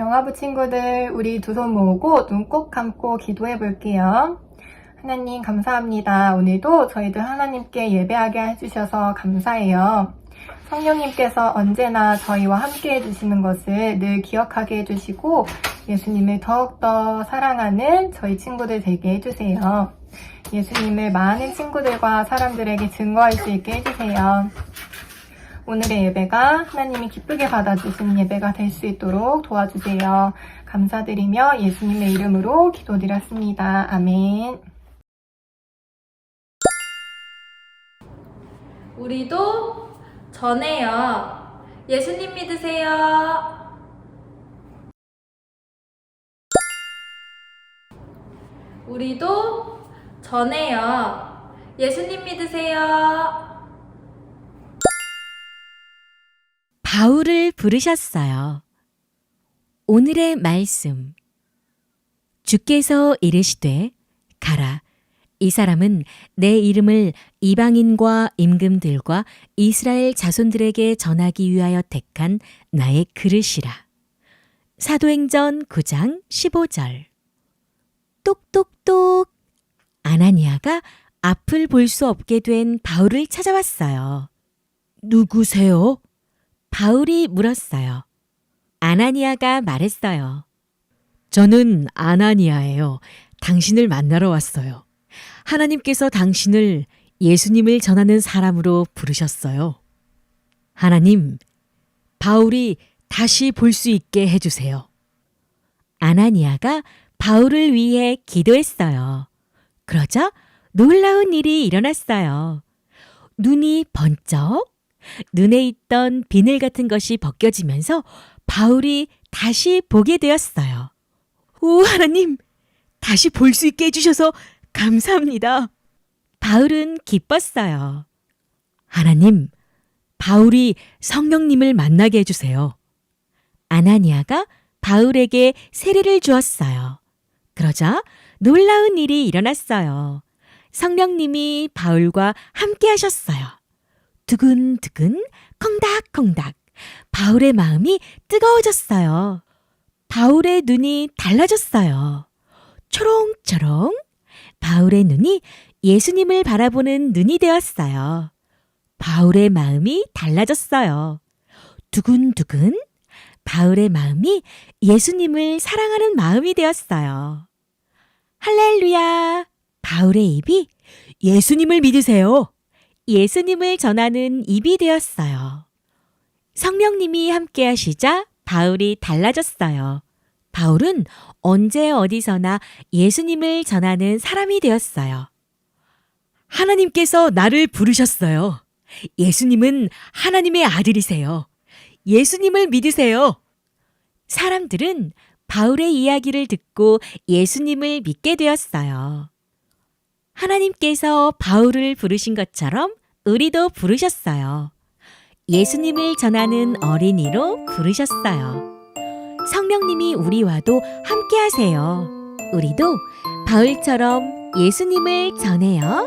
영화부 친구들, 우리 두 손 모으고 눈 꼭 감고 기도해 볼게요. 하나님 감사합니다. 오늘도 저희들 하나님께 예배하게 해주셔서 감사해요. 성령님께서 언제나 저희와 함께 해주시는 것을 늘 기억하게 해주시고 예수님을 더욱더 사랑하는 저희 친구들 되게 해주세요. 예수님을 많은 친구들과 사람들에게 증거할 수 있게 해주세요. 오늘의 예배가 하나님이 기쁘게 받아주시는 예배가 될 수 있도록 도와주세요. 감사드리며 예수님의 이름으로 기도드렸습니다. 아멘. 우리도 전해요. 예수님 믿으세요. 우리도 전해요. 예수님 믿으세요. 바울을 부르셨어요. 오늘의 말씀. 주께서 이르시되 가라. 이 사람은 내 이름을 이방인과 임금들과 이스라엘 자손들에게 전하기 위하여 택한 나의 그릇이라. 사도행전 9장 15절. 똑똑똑. 아나니아가 앞을 볼 수 없게 된 바울을 찾아왔어요. 누구세요? 바울이 물었어요. 아나니아가 말했어요. 저는 아나니아예요. 당신을 만나러 왔어요. 하나님께서 당신을 예수님을 전하는 사람으로 부르셨어요. 하나님, 바울이 다시 볼 수 있게 해주세요. 아나니아가 바울을 위해 기도했어요. 그러자 놀라운 일이 일어났어요. 눈이 번쩍 눈에 있던 비늘 같은 것이 벗겨지면서 바울이 다시 보게 되었어요. 오, 하나님! 다시 볼 수 있게 해주셔서 감사합니다. 바울은 기뻤어요. 하나님, 바울이 성령님을 만나게 해주세요. 아나니아가 바울에게 세례를 주었어요. 그러자 놀라운 일이 일어났어요. 성령님이 바울과 함께 하셨어요. 두근두근 콩닥콩닥 바울의 마음이 뜨거워졌어요. 바울의 눈이 달라졌어요. 초롱초롱 바울의 눈이 예수님을 바라보는 눈이 되었어요. 바울의 마음이 달라졌어요. 두근두근 바울의 마음이 예수님을 사랑하는 마음이 되었어요. 할렐루야! 바울의 입이 예수님을 믿으세요. 예수님을 전하는 입이 되었어요. 성령님이 함께 하시자 바울이 달라졌어요. 바울은 언제 어디서나 예수님을 전하는 사람이 되었어요. 하나님께서 나를 부르셨어요. 예수님은 하나님의 아들이세요. 예수님을 믿으세요. 사람들은 바울의 이야기를 듣고 예수님을 믿게 되었어요. 하나님께서 바울을 부르신 것처럼 우리도 부르셨어요. 예수님을 전하는 어린이로 부르셨어요. 성령님이 우리와도 함께 하세요. 우리도 바울처럼 예수님을 전해요.